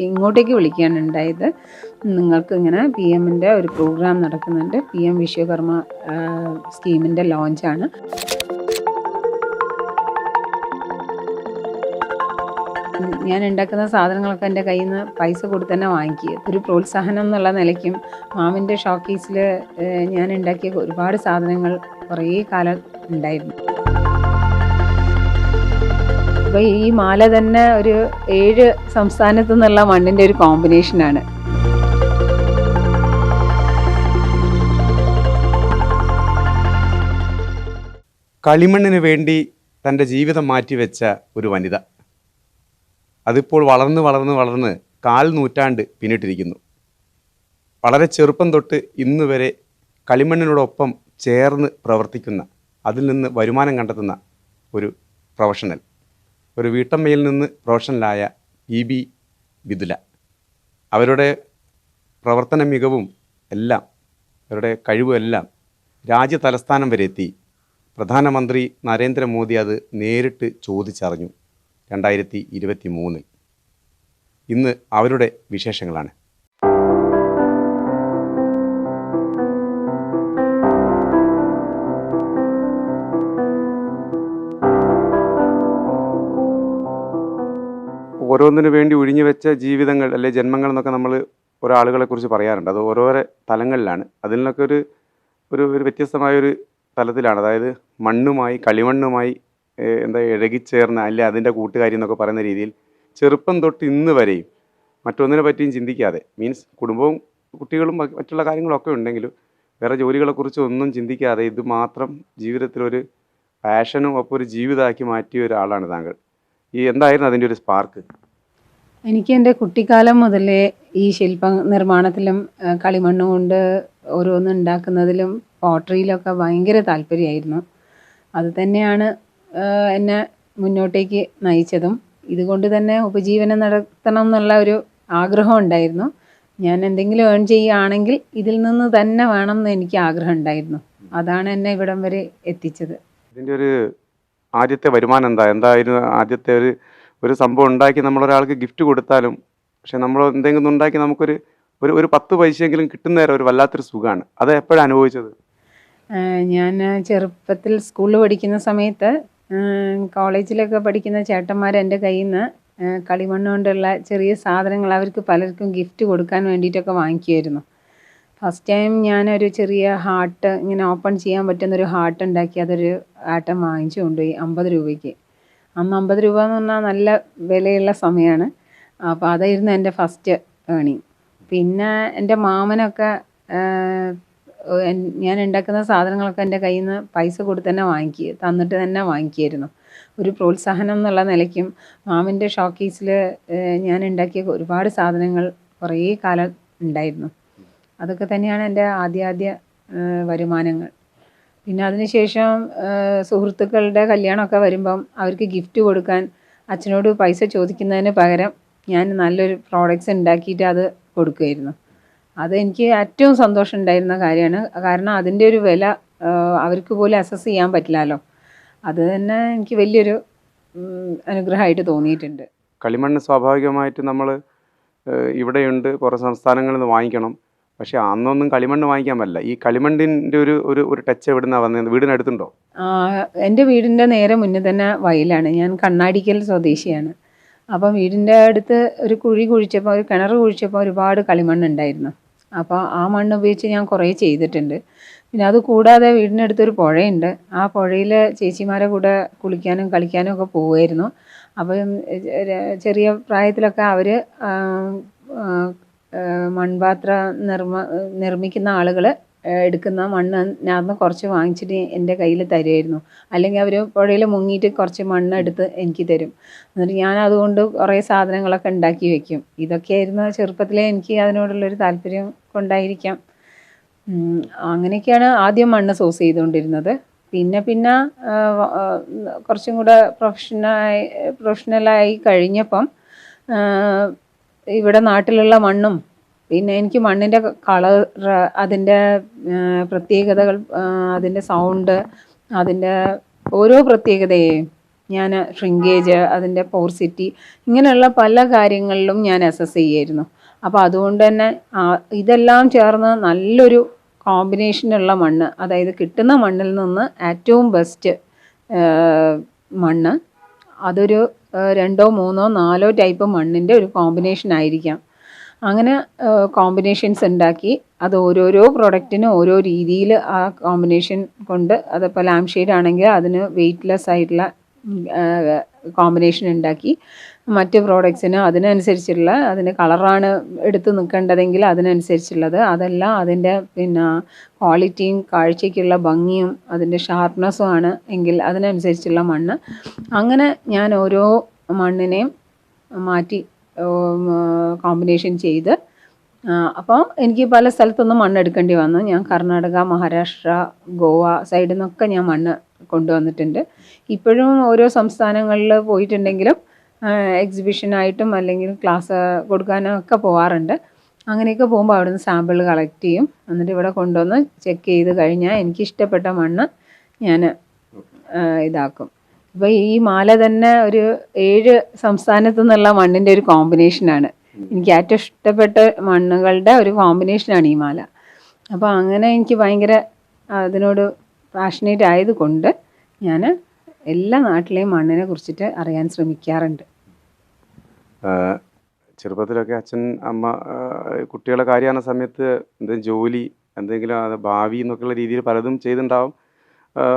ഇങ്ങോട്ടേക്ക് വിളിക്കുകയാണ് ഉണ്ടായത് നിങ്ങൾക്ക് ഇങ്ങനെ പി എമ്മിന്റെ ഒരു പ്രോഗ്രാം നടക്കുന്നുണ്ട്. പി എം വിശ്വകർമ്മ സ്കീമിന്റെ ലോഞ്ചാണ് ഞാൻ ഉണ്ടാക്കുന്ന സാധനങ്ങളൊക്കെ എന്റെ കയ്യിൽ നിന്ന് പൈസ കൊടുത്ത് തന്നെ വാങ്ങിക്കുക ഒരു പ്രോത്സാഹനം എന്നുള്ള നിലയ്ക്കും മാമിന്റെ ഷോക്കീസിൽ ഞാൻ ഉണ്ടാക്കിയ ഒരുപാട് സാധനങ്ങൾ കുറേ കാലം ഉണ്ടായിരുന്നു. അപ്പോൾ ഈ മാല തന്നെ ഒരു ഏഴ് സംസ്ഥാനത്തു നിന്നുള്ള മണ്ണിന്റെ ഒരു കോമ്പിനേഷനാണ് കളിമണ്ണിന് വേണ്ടി തന്റെ ജീവിതം മാറ്റിവെച്ച ഒരു വനിത. അതിപ്പോൾ വളർന്ന് വളർന്ന് വളർന്ന് കാൽ നൂറ്റാണ്ട് പിന്നിട്ടിരിക്കുന്നു. വളരെ ചെറുപ്പം തൊട്ട് ഇന്ന് വരെ കളിമണ്ണിനോടൊപ്പം ചേർന്ന് പ്രവർത്തിക്കുന്ന അതിൽ നിന്ന് വരുമാനം കണ്ടെത്തുന്ന ഒരു പ്രൊഫഷണൽ ഒരു വീട്ടമ്മയിൽ നിന്ന് പ്രൊഫഷണലായ ഇ ബി വിദുല അവരുടെ പ്രവർത്തന മികവും എല്ലാം അവരുടെ കഴിവും എല്ലാം രാജ്യ തലസ്ഥാനം വരെ എത്തി. പ്രധാനമന്ത്രി നരേന്ദ്രമോദി അത് നേരിട്ട് ചോദിച്ചറിഞ്ഞു രണ്ടായിരത്തി ഇരുപത്തി മൂന്നിൽ ഇന്ന് അവരുടെ വിശേഷങ്ങളാണ്. ഓരോന്നിനു വേണ്ടി ഒഴിഞ്ഞു വെച്ച ജീവിതങ്ങൾ അല്ലെ ജന്മങ്ങൾ എന്നൊക്കെ നമ്മൾ ഒരാളുകളെ കുറിച്ച് പറയാറുണ്ട്. അത് ഓരോരോ തലങ്ങളിലാണ്. അതിൽ നിന്നൊക്കെ ഒരു ഒരു ഒരു വ്യത്യസ്തമായൊരു തലത്തിലാണ്. അതായത് മണ്ണുമായി കളിമണ്ണുമായി എന്താ ഇഴകിച്ചേർന്ന അല്ലെ അതിന്റെ കൂട്ടുകാരി എന്നൊക്കെ പറയുന്ന രീതിയിൽ ചെറുപ്പം തൊട്ട് ഇന്ന് വരെയും മറ്റൊന്നിനെ പറ്റിയും ചിന്തിക്കാതെ മീൻസ് കുടുംബവും കുട്ടികളും മറ്റുള്ള കാര്യങ്ങളൊക്കെ ഉണ്ടെങ്കിലും വേറെ ജോലികളെക്കുറിച്ച് ഒന്നും ചിന്തിക്കാതെ ഇത് മാത്രം ജീവിതത്തിലൊരു പാഷനും ഒപ്പം ഒരു ജീവിതമാക്കി മാറ്റിയ ഒരാളാണ് താങ്കൾ. ഈ എന്തായിരുന്നു അതിന്റെ ഒരു സ്പാർക്ക്? എനിക്ക് എന്റെ കുട്ടിക്കാലം മുതലേ ഈ ശില്പ നിർമ്മാണത്തിലും കളിമണ്ണ് കൊണ്ട് ഓരോന്ന് ഉണ്ടാക്കുന്നതിലും പോട്ടറിയിലൊക്കെ ഭയങ്കര താല്പര്യമായിരുന്നു. അത് തന്നെയാണ് എന്നെ മുന്നോട്ടേക്ക് നയിച്ചതും. ഇതുകൊണ്ട് തന്നെ ഉപജീവനം നടത്തണം എന്നുള്ള ഒരു ആഗ്രഹം ഉണ്ടായിരുന്നു. ഞാൻ എന്തെങ്കിലും ഏൺ ചെയ്യുകയാണെങ്കിൽ ഇതിൽ നിന്ന് തന്നെ വേണം എന്ന് എനിക്ക് ആഗ്രഹം ഉണ്ടായിരുന്നു. അതാണ് എന്നെ ഇവിടം വരെ എത്തിച്ചത്. ഇതിന്റെ ഒരു ആദ്യത്തെ വരുമാനം എന്താ? എന്തായിരുന്നു ആദ്യത്തെ ഒരു ഒരു സംഭവം ഉണ്ടാക്കി നമ്മളൊരാൾക്ക് ഗിഫ്റ്റ് കൊടുത്താലും പക്ഷെ നമ്മൾ എന്തെങ്കിലും ഉണ്ടാക്കി നമുക്കൊരു ഒരു ഒരു പത്ത് പൈസയെങ്കിലും കിട്ടുന്ന നേരം ഒരു വല്ലാത്തൊരു സുഖമാണ് അത് എപ്പോഴാണ് അനുഭവിച്ചത്? ഞാൻ ചെറുപ്പത്തിൽ സ്കൂളിൽ പഠിക്കുന്ന സമയത്ത് കോളേജിലൊക്കെ പഠിക്കുന്ന ചേട്ടന്മാർ എന്റെ കയ്യിൽ നിന്ന് കളിമണ്ണ് കൊണ്ടുള്ള ചെറിയ സാധനങ്ങൾ അവർക്ക് പലർക്കും ഗിഫ്റ്റ് കൊടുക്കാൻ വേണ്ടിയിട്ടൊക്കെ വാങ്ങിക്കുമായിരുന്നു ഫസ്റ്റ് ടൈം ഞാനൊരു ചെറിയ ഹാർട്ട് ഇങ്ങനെ ഓപ്പൺ ചെയ്യാൻ പറ്റുന്നൊരു ഹാർട്ട് ഉണ്ടാക്കി അതൊരു ആട്ടം വാങ്ങിച്ചു കൊണ്ടുപോയി അമ്പത് രൂപയ്ക്ക്. അന്ന് അമ്പത് രൂപ എന്ന് പറഞ്ഞാൽ നല്ല വിലയുള്ള സമയമാണ് അപ്പോൾ അതായിരുന്നു എന്റെ ഫസ്റ്റ് ഏണിങ് പിന്നെ എന്റെ മാമനൊക്കെ ഞാൻ ഉണ്ടാക്കുന്ന സാധനങ്ങളൊക്കെ എന്റെ കയ്യിൽ നിന്ന് പൈസ കൊടുത്ത് തന്നെ വാങ്ങിക്കുക തന്നിട്ട് തന്നെ വാങ്ങിക്കുമായിരുന്നു ഒരു പ്രോത്സാഹനം എന്നുള്ള നിലയ്ക്കും മാമിന്റെ ഷോക്കീസിൽ ഞാൻ ഉണ്ടാക്കിയ ഒരുപാട് സാധനങ്ങൾ കുറേ കാലം ഉണ്ടായിരുന്നു. അതൊക്കെ തന്നെയാണ് എന്റെ ആദ്യ ആദ്യ വരുമാനങ്ങൾ. പിന്നെ അതിനുശേഷം സുഹൃത്തുക്കളുടെ കല്യാണമൊക്കെ വരുമ്പം അവർക്ക് ഗിഫ്റ്റ് കൊടുക്കാൻ അച്ഛനോട് പൈസ ചോദിക്കുന്നതിന് പകരം ഞാൻ നല്ലൊരു പ്രോഡക്റ്റ്സ് ഉണ്ടാക്കിയിട്ട് അത് കൊടുക്കുമായിരുന്നു അത് എനിക്ക് ഏറ്റവും സന്തോഷം ഉണ്ടായിരുന്ന കാര്യമാണ്. കാരണം അതിന്റെ ഒരു വില അവർക്ക് പോലും അസസ് ചെയ്യാൻ പറ്റില്ലല്ലോ. അത് തന്നെ എനിക്ക് വലിയൊരു അനുഗ്രഹമായിട്ട് തോന്നിയിട്ടുണ്ട്. കളിമണ്ണ് സ്വാഭാവികമായിട്ട് നമ്മൾ ഇവിടെയുണ്ട്. കുറേ സംസ്ഥാനങ്ങളിൽ നിന്ന് വാങ്ങിക്കണം. പക്ഷെ അന്നൊന്നും കളിമണ്ണ് വാങ്ങിക്കാൻ പറ്റില്ല. ഈ കളിമണ്ണിന്റെ ഒരു ഒരു ഒരു ടച്ച് എവിടുന്നാ വന്നത് വീടിനടുത്തുണ്ടോ എന്റെ വീടിന്റെ നേരെ മുന്നേ തന്നെ വയലാണ്. ഞാൻ കണ്ണാടിക്കൽ സ്വദേശിയാണ്. അപ്പം വീടിന്റെ അടുത്ത് ഒരു കുഴി കുഴിച്ചപ്പോൾ ഒരു കിണർ കുഴിച്ചപ്പോൾ ഒരുപാട് കളിമണ്ണ് ഉണ്ടായിരുന്നു. അപ്പോൾ ആ മണ്ണ് ഉപയോഗിച്ച് ഞാൻ കുറേ ചെയ്തിട്ടുണ്ട്. പിന്നെ അത് കൂടാതെ വീടിനടുത്തൊരു പുഴയുണ്ട്. ആ പുഴയിൽ ചേച്ചിമാരെ കൂടെ കുളിക്കാനും കളിക്കാനും ഒക്കെ പോവുമായിരുന്നു. അപ്പം ചെറിയ പ്രായത്തിലൊക്കെ അവർ മൺപാത്ര നിർമ്മ നിർമ്മിക്കുന്ന ആളുകൾ എടുക്കുന്ന മണ്ണ് ഞാൻ കുറച്ച് വാങ്ങിച്ചിട്ട് എന്റെ കയ്യിൽ തരുമായിരുന്നു അല്ലെങ്കിൽ അവർ പുഴയിൽ മുങ്ങിയിട്ട് കുറച്ച് മണ്ണ് എടുത്ത് എനിക്ക് തരും. എന്നിട്ട് ഞാൻ അതുകൊണ്ട് കുറേ സാധനങ്ങളൊക്കെ ഉണ്ടാക്കി വെക്കും. ഇതൊക്കെയായിരുന്നു ചെറുപ്പത്തിലേ എനിക്ക് അതിനോടുള്ളൊരു താല്പര്യം കൊണ്ടായിരിക്കാം. അങ്ങനെയൊക്കെയാണ് ആദ്യം മണ്ണ് സോസ് ചെയ്തുകൊണ്ടിരുന്നത്. പിന്നെ പിന്നെ കുറച്ചും കൂടെ പ്രൊഫഷണായി പ്രൊഫഷണലായി കഴിഞ്ഞപ്പം ഇവിടെ നാട്ടിലുള്ള മണ്ണും പിന്നെ എനിക്ക് മണ്ണിന്റെ കളർ അതിന്റെ പ്രത്യേകതകൾ അതിന്റെ സൗണ്ട് അതിന്റെ ഓരോ പ്രത്യേകതയെയും ഞാൻ ഷ്രിങ്കേജ് അതിന്റെ പോർസിറ്റി ഇങ്ങനെയുള്ള പല കാര്യങ്ങളിലും ഞാൻ അസസ് ചെയ്യായിരുന്നു അപ്പോൾ അതുകൊണ്ട് തന്നെ ഇതെല്ലാം ചേർന്ന് നല്ലൊരു കോമ്പിനേഷനുള്ള മണ്ണ് അതായത് കിട്ടുന്ന മണ്ണിൽ നിന്ന് ഏറ്റവും ബെസ്റ്റ് മണ്ണ് അതൊരു രണ്ടോ മൂന്നോ നാലോ ടൈപ്പ് മണ്ണിന്റെ ഒരു കോമ്പിനേഷൻ ആയിരിക്കാം. അങ്ങനെ കോമ്പിനേഷൻസ് ഉണ്ടാക്കി അത് ഓരോരോ പ്രൊഡക്റ്റിനും ഓരോ രീതിയിൽ ആ കോമ്പിനേഷൻ കൊണ്ട് അതിപ്പോൾ ലാംഷെയ്ഡ് ആണെങ്കിൽ അതിന് വെയ്റ്റ്ലെസ് ആയിട്ടുള്ള കോമ്പിനേഷൻ ഉണ്ടാക്കി മറ്റ് പ്രോഡക്ട്സിന് അതിനനുസരിച്ചുള്ള അതിന് കളറാണ് എടുത്ത് നിൽക്കേണ്ടതെങ്കിൽ അതിനനുസരിച്ചുള്ളത്. അതല്ല അതിന്റെ പിന്നെ ക്വാളിറ്റിയും കാഴ്ചയ്ക്കുള്ള ഭംഗിയും അതിന്റെ ഷാർപ്നെസ്സും ആണ് എങ്കിൽ അതിനനുസരിച്ചുള്ള മണ്ണ്. അങ്ങനെ ഞാൻ ഓരോ മണ്ണിനെയും മാറ്റി കോമ്പിനേഷൻ ചെയ്ത് അപ്പോൾ എനിക്ക് പല സ്ഥലത്തൊന്നും മണ്ണ് എടുക്കേണ്ടി വന്നു. ഞാൻ കർണാടക മഹാരാഷ്ട്ര ഗോവ സൈഡിൽ നിന്നൊക്കെ ഞാൻ മണ്ണ് കൊണ്ടുവന്നിട്ടുണ്ട്. ഇപ്പോഴും ഓരോ സംസ്ഥാനങ്ങളിൽ പോയിട്ടുണ്ടെങ്കിലും എക്സിബിഷനായിട്ടും അല്ലെങ്കിൽ ക്ലാസ് കൊടുക്കാനും ഒക്കെ പോകാറുണ്ട് അങ്ങനെയൊക്കെ പോകുമ്പോൾ അവിടുന്ന് സാമ്പിൾ കളക്ട് ചെയ്യും. എന്നിട്ട് ഇവിടെ കൊണ്ടുവന്ന് ചെക്ക് ചെയ്ത് കഴിഞ്ഞാൽ എനിക്ക് ഇഷ്ടപ്പെട്ട മണ്ണ് ഞാൻ ഇതാക്കും. ഇപ്പോൾ ഈ മാല തന്നെ ഒരു ഏഴ് സംസ്ഥാനത്തു നിന്നുള്ള മണ്ണിന്റെ ഒരു കോമ്പിനേഷനാണ് എനിക്ക് ഏറ്റവും ഇഷ്ടപ്പെട്ട മണ്ണുകളുടെ ഒരു കോമ്പിനേഷനാണ് ഈ മാല. അപ്പോൾ അങ്ങനെ എനിക്ക് ഭയങ്കര അതിനോട് പാഷനേറ്റ് ആയതുകൊണ്ട് ഞാൻ എല്ലാ നാട്ടിലെയും മണ്ണിനെ കുറിച്ചിട്ട് അറിയാൻ ശ്രമിക്കാറുണ്ട്. ചെറുപ്പത്തിലൊക്കെ അച്ഛൻ അമ്മ കുട്ടികളെ കാര്യമാണ് സമയത്ത് എന്തെങ്കിലും ജോലി എന്തെങ്കിലും ഭാവി എന്നൊക്കെയുള്ള രീതിയിൽ പലതും ചെയ്തിട്ടുണ്ടാവും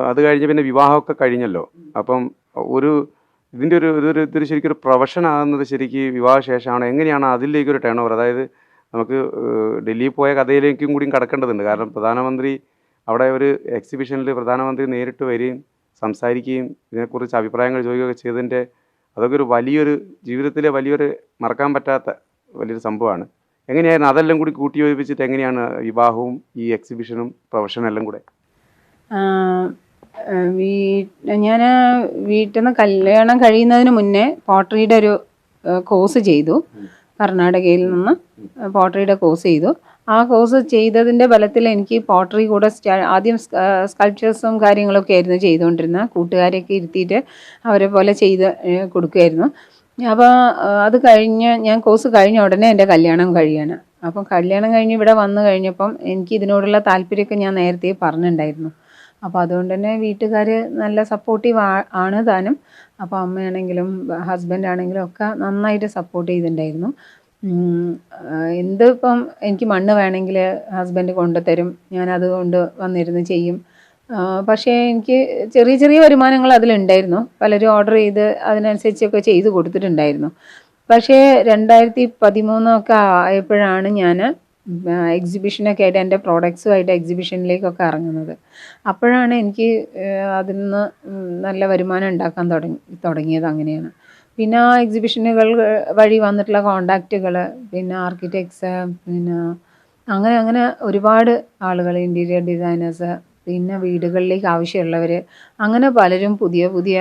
അത് കഴിഞ്ഞ് പിന്നെ വിവാഹമൊക്കെ കഴിഞ്ഞല്ലോ. അപ്പം ഒരു ഇതിന്റെ ഒരു ഇതൊരു ഇതൊരു ശരിക്കും ഒരു പ്രൊഫഷൻ ആകുന്നത് ശരിക്ക് വിവാഹശേഷമാണ് എങ്ങനെയാണ് അതിലേക്ക് ഒരു ടേൺ ഓവർ അതായത് നമുക്ക് ഡൽഹിയിൽ പോയ കഥയിലേക്കും കൂടിയും കടക്കേണ്ടതുണ്ട്. കാരണം പ്രധാനമന്ത്രി അവിടെ ഒരു എക്സിബിഷനിൽ പ്രധാനമന്ത്രി നേരിട്ട് വരികയും സംസാരിക്കുകയും ഇതിനെക്കുറിച്ച് അഭിപ്രായങ്ങൾ ചോദിക്കുകയൊക്കെ ചെയ്തതിന്റെ അതൊക്കെ ഒരു വലിയൊരു ജീവിതത്തിലെ വലിയൊരു മറക്കാൻ പറ്റാത്ത വലിയൊരു സംഭവമാണ്. എങ്ങനെയായിരുന്നു? അതെല്ലാം കൂടി കൂട്ടി യോജിപ്പിച്ചിട്ട് എങ്ങനെയാണ് വിവാഹവും ഈ എക്സിബിഷനും പ്രൊഫഷനും എല്ലാം കൂടെ? വീ ഞാൻ വീട്ടിൽ നിന്ന് കല്യാണം കഴിയുന്നതിന് മുന്നേ പോട്ടറിയുടെ ഒരു കോഴ്സ് ചെയ്തു. കർണാടകയിൽ നിന്ന് പോട്ടറിയുടെ കോഴ്സ് ചെയ്തു. ആ കോഴ്സ് ചെയ്തതിന്റെ ബലത്തിൽ എനിക്ക് പോട്ടറി കൂടെ ആദ്യം സ്കൾപ്ചേഴ്സും കാര്യങ്ങളൊക്കെ ആയിരുന്നു ചെയ്തുകൊണ്ടിരുന്നത്. കൂട്ടുകാരെയൊക്കെ ഇരുത്തിയിട്ട് അവരെ പോലെ ചെയ്ത് കൊടുക്കുമായിരുന്നു അപ്പോൾ അത് കഴിഞ്ഞ് ഞാൻ കോഴ്സ് കഴിഞ്ഞ ഉടനെ എന്റെ കല്യാണം കഴിയാണ്. അപ്പം കല്യാണം കഴിഞ്ഞ് ഇവിടെ വന്നു കഴിഞ്ഞപ്പം എനിക്ക് ഇതിനോടുള്ള താല്പര്യമൊക്കെ ഞാൻ നേരത്തെ പറഞ്ഞിട്ടുണ്ടായിരുന്നു. അപ്പോൾ അതുകൊണ്ട് തന്നെ വീട്ടുകാർ നല്ല സപ്പോർട്ടീവ് ആണ് താനും. അപ്പോൾ അമ്മയാണെങ്കിലും ഹസ്ബൻഡ് ആണെങ്കിലും ഒക്കെ നന്നായിട്ട് സപ്പോർട്ട് ചെയ്തിട്ടുണ്ടായിരുന്നു. ഉം, ആ, എന്ത് ഇപ്പം എനിക്ക് മണ്ണ് വേണമെങ്കിൽ ഹസ്ബൻഡ് കൊണ്ടുത്തരും ഞാനത് കൊണ്ട് വന്നിരുന്ന് ചെയ്യും. പക്ഷേ എനിക്ക് ചെറിയ ചെറിയ വരുമാനങ്ങൾ അതിലുണ്ടായിരുന്നു. പലരും ഓർഡർ ചെയ്ത് അതിനനുസരിച്ചൊക്കെ ചെയ്ത് കൊടുത്തിട്ടുണ്ടായിരുന്നു. പക്ഷേ രണ്ടായിരത്തി പതിമൂന്നൊക്കെ ആയപ്പോഴാണ് ഞാൻ എക്സിബിഷനൊക്കെ ആയിട്ട് എന്റെ പ്രോഡക്ട്സുമായിട്ട് എക്സിബിഷനിലേക്കൊക്കെ ഇറങ്ങുന്നത്. അപ്പോഴാണ് എനിക്ക് അതിൽ നിന്ന് നല്ല വരുമാനം ഉണ്ടാക്കാൻ തുടങ്ങി തുടങ്ങിയത് അങ്ങനെയാണ്. പിന്നെ ആ എക്സിബിഷനുകൾ വഴി വന്നിട്ടുള്ള കോണ്ടാക്റ്റുകൾ പിന്നെ ആർക്കിടെക്ട്സ് പിന്നെ അങ്ങനെ അങ്ങനെ ഒരുപാട് ആളുകൾ ഇന്റീരിയർ ഡിസൈനേഴ്സ് പിന്നെ വീടുകളിലേക്ക് ആവശ്യമുള്ളവർ അങ്ങനെ പലരും പുതിയ പുതിയ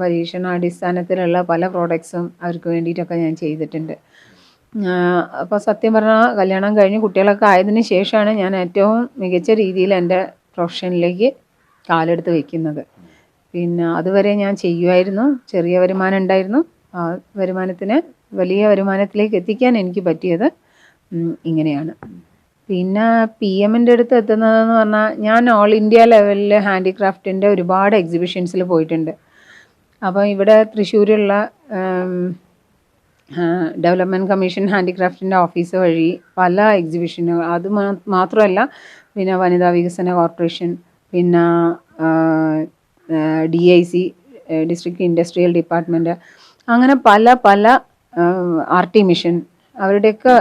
പരീക്ഷണാടിസ്ഥാനത്തിലുള്ള പല പ്രോഡക്ട്സും അവർക്ക് വേണ്ടിയിട്ടൊക്കെ ഞാൻ ചെയ്തിട്ടുണ്ട്. അപ്പോൾ സത്യം പറഞ്ഞാൽ കല്യാണം കഴിഞ്ഞ് കുട്ടികളൊക്കെ ആയതിന് ശേഷമാണ് ഞാൻ ഏറ്റവും മികച്ച രീതിയിൽ എന്റെ പ്രൊഫഷനിലേക്ക് കാലെടുത്ത് വയ്ക്കുന്നത് പിന്നെ അതുവരെ ഞാൻ ചെയ്യുമായിരുന്നു. ചെറിയ വരുമാനം ഉണ്ടായിരുന്നു. ആ വരുമാനത്തിന് വലിയ വരുമാനത്തിലേക്ക് എത്തിക്കാൻ എനിക്ക് പറ്റിയത് ഇങ്ങനെയാണ്. പിന്നെ പി എമ്മിന്റെ അടുത്ത് എത്തുന്നതെന്ന് പറഞ്ഞാൽ ഞാൻ ഓൾ ഇന്ത്യ ലെവലിൽ ഹാൻഡിക്രാഫ്റ്റിന്റെ ഒരുപാട് എക്സിബിഷൻസിൽ പോയിട്ടുണ്ട്. അപ്പോൾ ഇവിടെ തൃശ്ശൂരുള്ള ഡെവലപ്മെന്റ് കമ്മീഷൻ ഹാൻഡിക്രാഫ്റ്റിന്റെ ഓഫീസ് വഴി പല എക്സിബിഷനുകൾ അത് മാത്രമല്ല പിന്നെ വനിതാ വികസന കോർപ്പറേഷൻ പിന്നെ D I C district industrial department അങ്ങനെ പല പല ആർ ടി മിഷൻ അവരുടെയൊക്കെ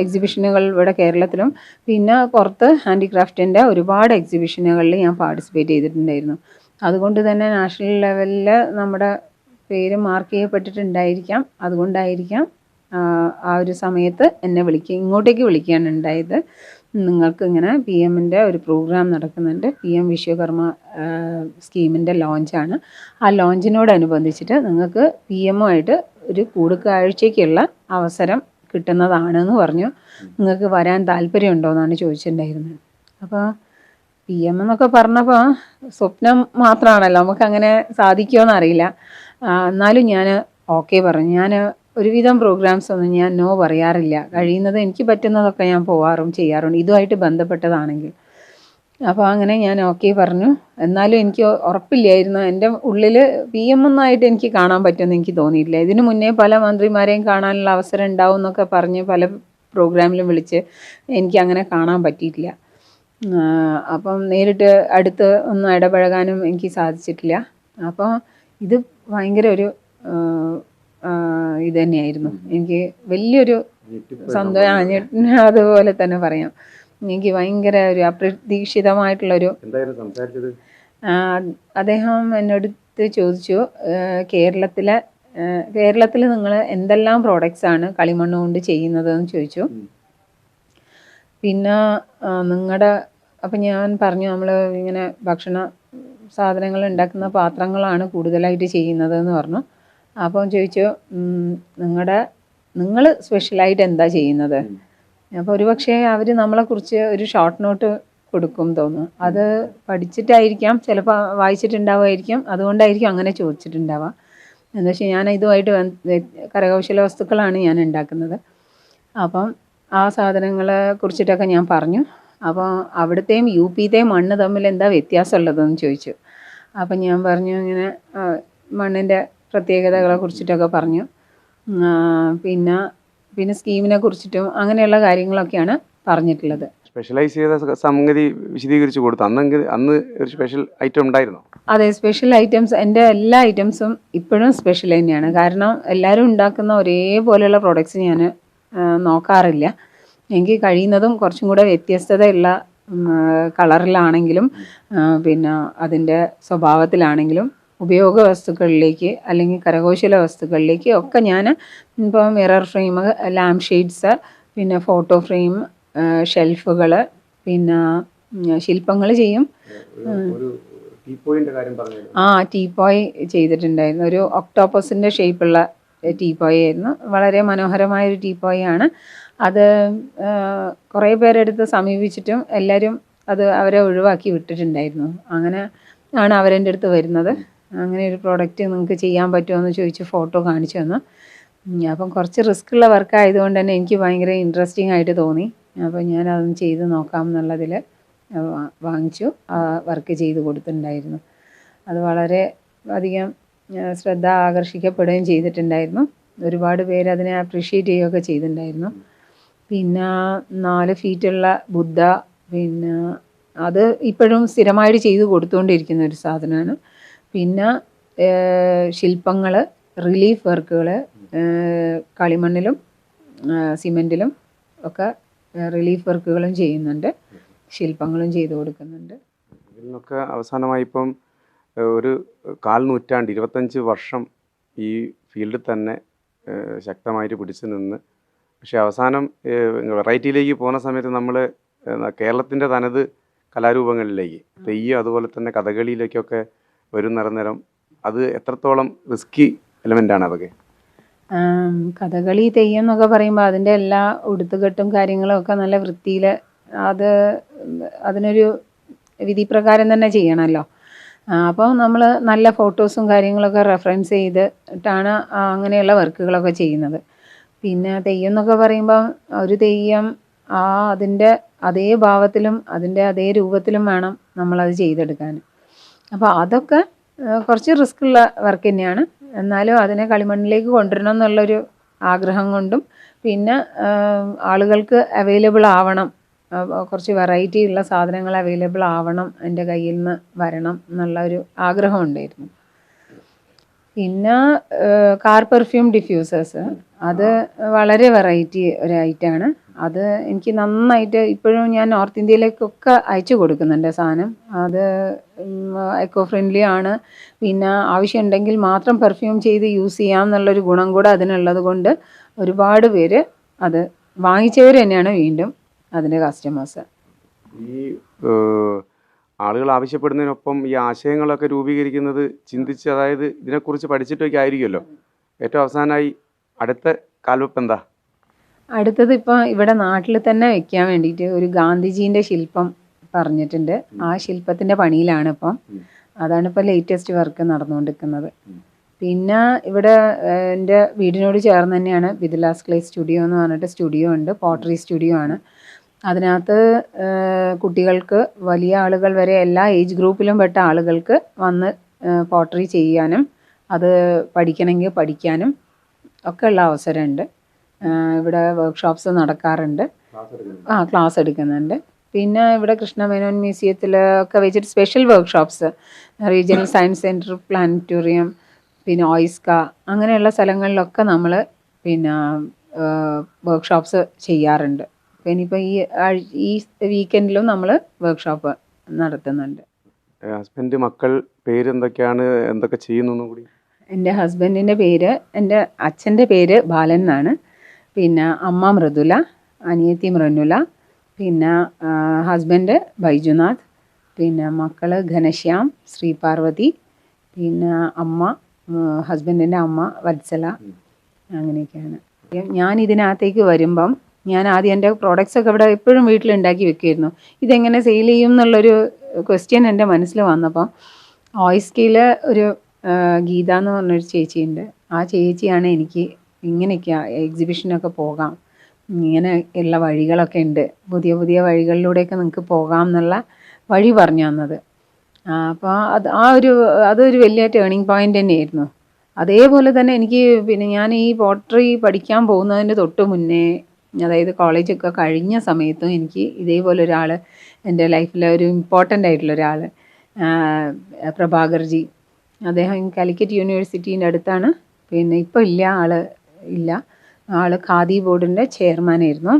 എക്സിബിഷനുകൾ ഇവിടെ കേരളത്തിലും. പിന്നെ പുറത്ത് ഹാൻഡിക്രാഫ്റ്റിന്റെ ഒരുപാട് എക്സിബിഷനുകളിൽ ഞാൻ പാർട്ടിസിപ്പേറ്റ് ചെയ്തിട്ടുണ്ടായിരുന്നു. അതുകൊണ്ട് തന്നെ നാഷണൽ ലെവലിൽ നമ്മുടെ പേര് മാർക്ക് ചെയ്യപ്പെട്ടിട്ടുണ്ടായിരിക്കാം. അതുകൊണ്ടായിരിക്കാം ആ ഒരു സമയത്ത് എന്നെ വിളിക്കുക ഇങ്ങോട്ടേക്ക് വിളിക്കുകയാണ് ഉണ്ടായത്. നിങ്ങൾക്ക് ഇങ്ങനെ പി എമ്മിന്റെ ഒരു പ്രോഗ്രാം നടക്കുന്നുണ്ട്. പി എം വിശ്വകർമ്മ സ്കീമിന്റെ ലോഞ്ചാണ് ആ ലോഞ്ചിനോടനുബന്ധിച്ചിട്ട് നിങ്ങൾക്ക് പി എമ്മുമായിട്ട് ഒരു കൂടിക്കാഴ്ചയ്ക്കുള്ള അവസരം കിട്ടുന്നതാണെന്ന് പറഞ്ഞു. നിങ്ങൾക്ക് വരാൻ താല്പര്യമുണ്ടോ എന്നാണ് ചോദിച്ചിട്ടുണ്ടായിരുന്നത്. അപ്പോൾ പി എം എന്നൊക്കെ പറഞ്ഞപ്പോൾ സ്വപ്നം മാത്രമാണല്ലോ നമുക്ക് അങ്ങനെ സാധിക്കുമോ എന്നറിയില്ല എന്നാലും ഞാൻ ഓക്കെ പറഞ്ഞു. ഞാൻ ഒരുവിധം പ്രോഗ്രാംസ് ഒന്നും ഞാൻ നോ പറയാറില്ല. കഴിയുന്നത് എനിക്ക് പറ്റുന്നതൊക്കെ ഞാൻ പോവാറും ചെയ്യാറുണ്ട്. ഇതുമായിട്ട് ബന്ധപ്പെട്ടതാണെങ്കിൽ. അപ്പോൾ അങ്ങനെ ഞാൻ ഓക്കെ പറഞ്ഞു. എന്നാലും എനിക്ക് ഉറപ്പില്ലായിരുന്നു. എന്റെ ഉള്ളിൽ പി എം ഒന്നായിട്ട് എനിക്ക് കാണാൻ പറ്റുമെന്ന് എനിക്ക് തോന്നിയിട്ടില്ല. ഇതിനു മുന്നേ പല മന്ത്രിമാരെയും കാണാനുള്ള അവസരം ഉണ്ടാവും എന്നൊക്കെ പറഞ്ഞ് പല പ്രോഗ്രാമിലും വിളിച്ച് എനിക്ക് അങ്ങനെ കാണാൻ പറ്റിയിട്ടില്ല. അപ്പം നേരിട്ട് അടുത്ത് ഒന്നും ഇടപഴകാനും എനിക്ക് സാധിച്ചിട്ടില്ല. അപ്പോൾ ഇത് ഭയങ്കര ഒരു ഇത് തന്നെയായിരുന്നു. എനിക്ക് വലിയൊരു സന്തോഷം അതുപോലെ തന്നെ പറയാം. എനിക്ക് ഭയങ്കര ഒരു അപ്രതീക്ഷിതമായിട്ടുള്ളൊരു അദ്ദേഹം എന്നോടത്ത് ചോദിച്ചു കേരളത്തിലെ കേരളത്തിൽ നിങ്ങൾ എന്തെല്ലാം പ്രോഡക്റ്റ്സ് ആണ് കളിമണ്ണ് കൊണ്ട് ചെയ്യുന്നതെന്ന് ചോദിച്ചു. പിന്നെ നിങ്ങളുടെ അപ്പം ഞാൻ പറഞ്ഞു നമ്മൾ ഇങ്ങനെ ഭക്ഷണ സാധനങ്ങൾ ഉണ്ടാക്കുന്ന പാത്രങ്ങളാണ് കൂടുതലായിട്ട് ചെയ്യുന്നത് എന്ന് പറഞ്ഞു. അപ്പം ചോദിച്ചു നിങ്ങളുടെ നിങ്ങൾ സ്പെഷ്യലായിട്ട് എന്താ ചെയ്യുന്നത്? അപ്പോൾ ഒരുപക്ഷെ അവർ നമ്മളെക്കുറിച്ച് ഒരു ഷോർട്ട് നോട്ട് കൊടുക്കും തോന്നുന്നു. അത് പഠിച്ചിട്ടായിരിക്കാം ചിലപ്പോൾ വായിച്ചിട്ടുണ്ടാവുമായിരിക്കും. അതുകൊണ്ടായിരിക്കും അങ്ങനെ ചോദിച്ചിട്ടുണ്ടാവുക. എന്താ വെച്ചാൽ ഞാൻ ഇതുമായിട്ട് കരകൗശല വസ്തുക്കളാണ് ഞാൻ ഉണ്ടാക്കുന്നത്. അപ്പം ആ സാധനങ്ങളെ കുറിച്ചിട്ടൊക്കെ ഞാൻ പറഞ്ഞു. അപ്പോൾ അവിടുത്തെയും യു പിത്തെയും മണ്ണ് തമ്മിൽ എന്താ വ്യത്യാസമുള്ളതെന്ന് ചോദിച്ചു. അപ്പം ഞാൻ പറഞ്ഞു ഇങ്ങനെ മണ്ണിന്റെ പ്രത്യേകതകളെ കുറിച്ചിട്ടൊക്കെ പറഞ്ഞു. പിന്നെ പിന്നെ സ്കീമിനെ കുറിച്ചിട്ടും അങ്ങനെയുള്ള കാര്യങ്ങളൊക്കെയാണ് പറഞ്ഞിട്ടുള്ളത്. സ്പെഷ്യലൈസ് ചെയ്ത സംഗതി വിശദീകരിച്ച് കൊടുത്തു. അന്നെങ്കിൽ അന്ന് ഒരു സ്പെഷ്യൽ ഐറ്റം ഉണ്ടായിരുന്നു? അതെ സ്പെഷ്യൽ ഐറ്റംസ് എന്റെ എല്ലാ ഐറ്റംസും ഇപ്പോഴും സ്പെഷ്യൽ തന്നെയാണ്. കാരണം എല്ലാവരും ഉണ്ടാക്കുന്ന ഒരേപോലെയുള്ള പ്രോഡക്റ്റ്സ് ഞാൻ നോക്കാറില്ല. എനിക്ക് കഴിയുന്നതും കുറച്ചും കൂടെ വ്യത്യസ്തതയുള്ള കളറിലാണെങ്കിലും പിന്നെ അതിന്റെ സ്വഭാവത്തിലാണെങ്കിലും ഉപയോഗ വസ്തുക്കളിലേക്ക് അല്ലെങ്കിൽ കരകൗശല വസ്തുക്കളിലേക്ക് ഒക്കെ ഞാൻ ഇപ്പോൾ മിറർ ഫ്രെയിം ലാംപ് ഷെയ്ഡ്സ് പിന്നെ ഫോട്ടോ ഫ്രെയിം ഷെൽഫുകൾ പിന്നെ ശില്പങ്ങൾ ചെയ്യും. ആ ടീപ്പോയ് ചെയ്തിട്ടുണ്ടായിരുന്നു. ഒരു ഒക്ടോപ്പസിന്റെ ഷേപ്പുള്ള ടീപ്പോയ് ആയിരുന്നു. വളരെ മനോഹരമായ ഒരു ടീപ്പോയ് ആണ്. അത് കുറേ പേരെടുത്ത് സമീപിച്ചിട്ടും എല്ലാവരും അത് അവരെ ഒഴിവാക്കി വിട്ടിട്ടുണ്ടായിരുന്നു. അങ്ങനെ ആണ് അവരെന്റെ അടുത്ത് വരുന്നത്. അങ്ങനെ ഒരു പ്രോഡക്റ്റ് നിങ്ങൾക്ക് ചെയ്യാൻ പറ്റുമോ ചോദിച്ച് ഫോട്ടോ കാണിച്ചു തന്നു. അപ്പം കുറച്ച് റിസ്ക് ഉള്ള വർക്ക് ആയതുകൊണ്ട് തന്നെ എനിക്ക് ഭയങ്കര ഇൻട്രസ്റ്റിംഗ് ആയിട്ട് തോന്നി. അപ്പോൾ ഞാൻ അതൊന്ന് ചെയ്ത് നോക്കാം എന്നുള്ളതിൽ വാങ്ങിച്ചു. ആ വർക്ക് ചെയ്ത് കൊടുത്തിട്ടുണ്ടായിരുന്നു. അത് വളരെ അധികം ശ്രദ്ധ ആകർഷിക്കപ്പെടുകയും ചെയ്തിട്ടുണ്ടായിരുന്നു. ഒരുപാട് പേര് അതിനെ അപ്രീഷിയേറ്റ് ചെയ്യുകയൊക്കെ ചെയ്തിട്ടുണ്ടായിരുന്നു. പിന്നെ നാല് ഫീറ്റുള്ള ബുദ്ധ പിന്നെ അത് ഇപ്പോഴും സ്ഥിരമായിട്ട് ചെയ്ത് കൊടുത്തുകൊണ്ടിരിക്കുന്ന ഒരു സാധനമാണ്. പിന്നെ ശില്പങ്ങൾ റിലീഫ് വർക്കുകൾ കളിമണ്ണിലും സിമെന്റിലും ഒക്കെ റിലീഫ് വർക്കുകളും ചെയ്യുന്നുണ്ട്. ശില്പങ്ങളും ചെയ്തു കൊടുക്കുന്നുണ്ട്. ഇതിനൊക്കെ അവസാനമായി ഇപ്പം ഒരു കാൽ നൂറ്റാണ്ട് ഇരുപത്തഞ്ച് വർഷം ഈ ഫീൽഡിൽ തന്നെ ശക്തമായിട്ട് പിടിച്ചു നിന്ന്. പക്ഷേ അവസാനം വെറൈറ്റിയിലേക്ക് പോകുന്ന സമയത്ത് നമ്മൾ കേരളത്തിന്റെ തനത് കലാരൂപങ്ങളിലേക്ക് തെയ്യം അതുപോലെ തന്നെ കഥകളിയിലേക്കൊക്കെ വരും നിറന്നേരം അത് എത്രത്തോളം റിസ്കി എലമെന്റാണ് അതൊക്കെ? കഥകളി തെയ്യം എന്നൊക്കെ പറയുമ്പോൾ അതിന്റെ എല്ലാ ഉടുത്തുകെട്ടും കാര്യങ്ങളും ഒക്കെ നല്ല വൃത്തിയിൽ അത് അതിനൊരു വിധിപ്രകാരം തന്നെ ചെയ്യണമല്ലോ അപ്പോൾ നമ്മൾ നല്ല ഫോട്ടോസും കാര്യങ്ങളൊക്കെ റെഫറൻസ് ചെയ്തിട്ടാണ് അങ്ങനെയുള്ള വർക്കുകളൊക്കെ ചെയ്യുന്നത്. പിന്നെ തെയ്യം എന്നൊക്കെ പറയുമ്പോൾ ഒരു തെയ്യം ആ അതിന്റെ അതേ ഭാവത്തിലും അതിന്റെ അതേ രൂപത്തിലും വേണം നമ്മളത് ചെയ്തെടുക്കാൻ. അപ്പോൾ അതൊക്കെ കുറച്ച് റിസ്ക് ഉള്ള വർക്ക് തന്നെയാണ്. എന്നാലും അതിനെ കളിമണ്ണിലേക്ക് കൊണ്ടുവരണം എന്നുള്ളൊരു ആഗ്രഹം കൊണ്ടും പിന്നെ ആളുകൾക്ക് അവൈലബിൾ ആവണം. കുറച്ച് വെറൈറ്റി ഉള്ള സാധനങ്ങൾ അവൈലബിൾ ആവണം എന്റെ കയ്യിൽ നിന്ന് വരണം എന്നുള്ള ഒരു ആഗ്രഹം ഉണ്ടായിരുന്നു. പിന്നെ കാർ പെർഫ്യൂം ഡിഫ്യൂസേഴ്സ് അത് വളരെ വെറൈറ്റി ഒരു ഐറ്റമാണ് അത് എനിക്ക് നന്നായിട്ട് ഇപ്പോഴും ഞാൻ നോർത്ത് ഇന്ത്യയിലേക്കൊക്കെ അയച്ചു കൊടുക്കുന്നുണ്ട് സാധനം. അത് എക്കോ ഫ്രണ്ട്ലി ആണ്. പിന്നെ ആവശ്യമുണ്ടെങ്കിൽ മാത്രം പെർഫ്യൂം ചെയ്ത് യൂസ് ചെയ്യാം എന്നുള്ളൊരു ഗുണം കൂടെ അതിനുള്ളത് കൊണ്ട് ഒരുപാട് പേര് അത് വാങ്ങിച്ചവർ തന്നെയാണ് വീണ്ടും അതിന്റെ കസ്റ്റമേഴ്സ് ഈ ആളുകൾ ആവശ്യപ്പെടുന്നതിനൊപ്പം ഈ ആശയങ്ങളൊക്കെ രൂപീകരിക്കുന്നത് ചിന്തിച്ച് അതായത് ഇതിനെക്കുറിച്ച് പഠിച്ചിട്ടൊക്കെ ആയിരിക്കുമല്ലോ. ഏറ്റവും അവസാനമായി അടുത്ത കാൽവെപ്പ് എന്താ? അടുത്തത് ഇപ്പോൾ ഇവിടെ നാട്ടിൽ തന്നെ വെക്കാൻ വേണ്ടിയിട്ട് ഒരു ഗാന്ധിജീന്റെ ശില്പം പറഞ്ഞിട്ടുണ്ട്. ആ ശില്പത്തിന്റെ പണിയിലാണ് ഇപ്പം. അതാണ് ഇപ്പോൾ ലേറ്റസ്റ്റ് വർക്ക് നടന്നുകൊണ്ടിരിക്കുന്നത്. പിന്നെ ഇവിടെ എന്റെ വീടിനോട് ചേർന്ന് തന്നെയാണ് വിദിലാസ് ക്ലേ സ്റ്റുഡിയോ എന്ന് പറഞ്ഞിട്ട് സ്റ്റുഡിയോ ഉണ്ട്. പോട്ടറി സ്റ്റുഡിയോ ആണ്. അതിനകത്ത് കുട്ടികൾക്ക് വലിയ ആളുകൾ വരെ എല്ലാ ഏജ് ഗ്രൂപ്പിലും പെട്ട ആളുകൾക്ക് വന്ന് പോട്ടറി ചെയ്യാനും അത് പഠിക്കണമെങ്കിൽ പഠിക്കാനും ഒക്കെ ഉള്ള അവസരമുണ്ട്. ഇവിടെ വർക്ക്ഷോപ്സ് നടക്കാറുണ്ട്. ആ ക്ലാസ് എടുക്കുന്നുണ്ട്. പിന്നെ ഇവിടെ കൃഷ്ണമേനോൻ മ്യൂസിയത്തിൽ ഒക്കെ വെച്ചിട്ട് special workshops regional science centre planetarium പിന്നെ ഓയിസ്ക അങ്ങനെയുള്ള സ്ഥലങ്ങളിലൊക്കെ നമ്മൾ പിന്നെ വർക്ക്ഷോപ്സ് ചെയ്യാറുണ്ട്. അപ്പോൾ ഇനിയിപ്പോൾ ഈ ഈ വീക്കെൻഡിലും നമ്മൾ വർക്ക്ഷോപ്പ് നടത്തുന്നുണ്ട്. ഹസ്ബൻഡ് മക്കൾ പേര് എന്തൊക്കെയാണ്? എന്തൊക്കെ ചെയ്യുന്നു കൂടി? എന്റെ ഹസ്ബൻഡിന്റെ പേര് എന്റെ അച്ഛന്റെ പേര് ബാലൻ എന്നാണ്. പിന്നെ അമ്മ മൃദുല അനിയത്തി മൃനുല പിന്നെ ഹസ്ബൻഡ് ബൈജുനാഥ് പിന്നെ മക്കൾ ഘനശ്യാം ശ്രീപാർവതി പിന്നെ അമ്മ ഹസ്ബൻഡിന്റെ അമ്മ വത്സല അങ്ങനെയൊക്കെയാണ്. ഞാൻ ഇതിനകത്തേക്ക് വരുമ്പം ഞാൻ ആദ്യം എന്റെ പ്രോഡക്റ്റ്സ് ഒക്കെ ഇവിടെ എപ്പോഴും വീട്ടിലുണ്ടാക്കി വെക്കുമായിരുന്നു ഇതെങ്ങനെ സെയിൽ ചെയ്യും എന്നുള്ളൊരു ക്വസ്റ്റ്യൻ എന്റെ മനസ്സിൽ വന്നപ്പം ഓയിസ്കിയിൽ ഒരു ഗീത എന്ന് പറഞ്ഞൊരു ചേച്ചിയുണ്ട്. ആ ചേച്ചിയാണ് എനിക്ക് ഇങ്ങനെയൊക്കെ എക്സിബിഷനൊക്കെ പോകാം. ഇങ്ങനെ ഉള്ള വഴികളൊക്കെ ഉണ്ട്. പുതിയ പുതിയ വഴികളിലൂടെയൊക്കെ നിങ്ങൾക്ക് പോകാം എന്നുള്ള വഴി പറഞ്ഞു തന്നത്. അപ്പോൾ അത് ആ ഒരു അതൊരു വലിയ ടേണിംഗ് പോയിന്റ് തന്നെയായിരുന്നു. അതേപോലെ തന്നെ എനിക്ക് പിന്നെ ഞാൻ ഈ പോട്ടറി പഠിക്കാൻ പോകുന്നതിന്റെ തൊട്ട് മുന്നേ അതായത് കോളേജൊക്കെ കഴിഞ്ഞ സമയത്തും എനിക്ക് ഇതേപോലെ ഒരാൾ എന്റെ ലൈഫിലെ ഒരു ഇമ്പോർട്ടന്റ് ആയിട്ടുള്ള ഒരാൾ പ്രഭാകർജി. അദ്ദേഹം കാലിക്കറ്റ് യൂണിവേഴ്സിറ്റീന്റെ അടുത്താണ്. പിന്നെ ഇപ്പോൾ ഇല്ല ആൾ ഇല്ല. ആൾ ഖാദി ബോർഡിന്റെ ചെയർമാനായിരുന്നു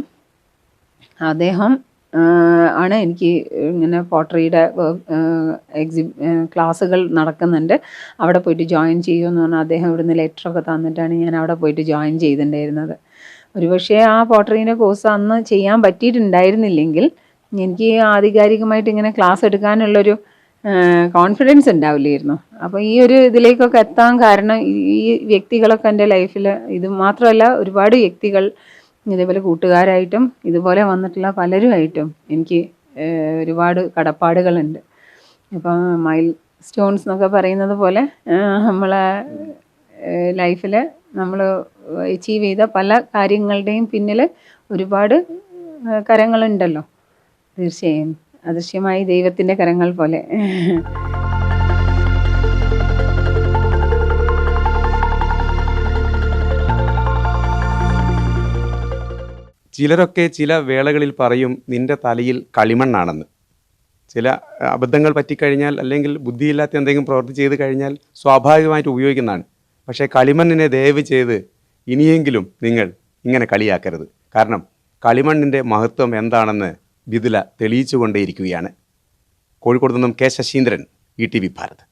അദ്ദേഹം ആണ് എനിക്ക് ഇങ്ങനെ പോട്ടറിയുടെ എക്സി ക്ലാസ്സുകൾ നടക്കുന്നുണ്ട്. അവിടെ പോയിട്ട് ജോയിൻ ചെയ്യുമെന്ന് പറഞ്ഞാൽ അദ്ദേഹം ഇവിടുന്ന് ലെറ്ററൊക്കെ തന്നിട്ടാണ് ഞാൻ അവിടെ പോയിട്ട് ജോയിൻ ചെയ്തിട്ടുണ്ടായിരുന്നത്. ഒരുപക്ഷെ ആ പോട്ടറീന്റെ കോഴ്സ് അന്ന് ചെയ്യാൻ പറ്റിയിട്ടുണ്ടായിരുന്നില്ലെങ്കിൽ എനിക്ക് ആധികാരികമായിട്ട് ഇങ്ങനെ ക്ലാസ് എടുക്കാനുള്ളൊരു കോൺഫിഡൻസ് ഉണ്ടാവില്ലായിരുന്നു. അപ്പോൾ ഈ ഒരു ഇതിലേക്കൊക്കെ എത്താൻ കാരണം ഈ- വ്യക്തികളൊക്കെ എന്റെ ലൈഫിൽ ഇത് മാത്രമല്ല ഒരുപാട് വ്യക്തികൾ ഇതേപോലെ കൂട്ടുകാരായിട്ടും ഇതുപോലെ വന്നിട്ടുള്ള പലരുമായിട്ടും എനിക്ക് ഒരുപാട് കടപ്പാടുകളുണ്ട്. ഇപ്പം മൈൽ സ്റ്റോൺസ് എന്നൊക്കെ പറയുന്നത് പോലെ നമ്മളെ ലൈഫിൽ നമ്മൾ അച്ചീവ് ചെയ്ത പല കാര്യങ്ങളുടെയും പിന്നിൽ ഒരുപാട് കരങ്ങളുണ്ടല്ലോ. തീർച്ചയായും. അദൃശ്യമായി ദൈവത്തിന്റെ കരങ്ങൾ പോലെ. ചിലരൊക്കെ ചില വേളകളിൽ പറയും നിന്റെ തലയിൽ കളിമണ്ണാണെന്ന്. ചില അബദ്ധങ്ങൾ പറ്റിക്കഴിഞ്ഞാൽ അല്ലെങ്കിൽ ബുദ്ധിയില്ലാത്ത എന്തെങ്കിലും പ്രവൃത്തി ചെയ്ത് കഴിഞ്ഞാൽ സ്വാഭാവികമായിട്ട് ഉപയോഗിക്കുന്നതാണ്. പക്ഷേ കളിമണ്ണിനെ ദയവ് ചെയ്ത് ഇനിയെങ്കിലും നിങ്ങൾ ഇങ്ങനെ കളിയാക്കരുത്. കാരണം കളിമണ്ണിന്റെ മഹത്വം എന്താണെന്ന് ബിദുല തെളിയിച്ചുകൊണ്ടേയിരിക്കുകയാണ്. കോഴിക്കോട് നിന്നും K Sasheendran E T V Bharat.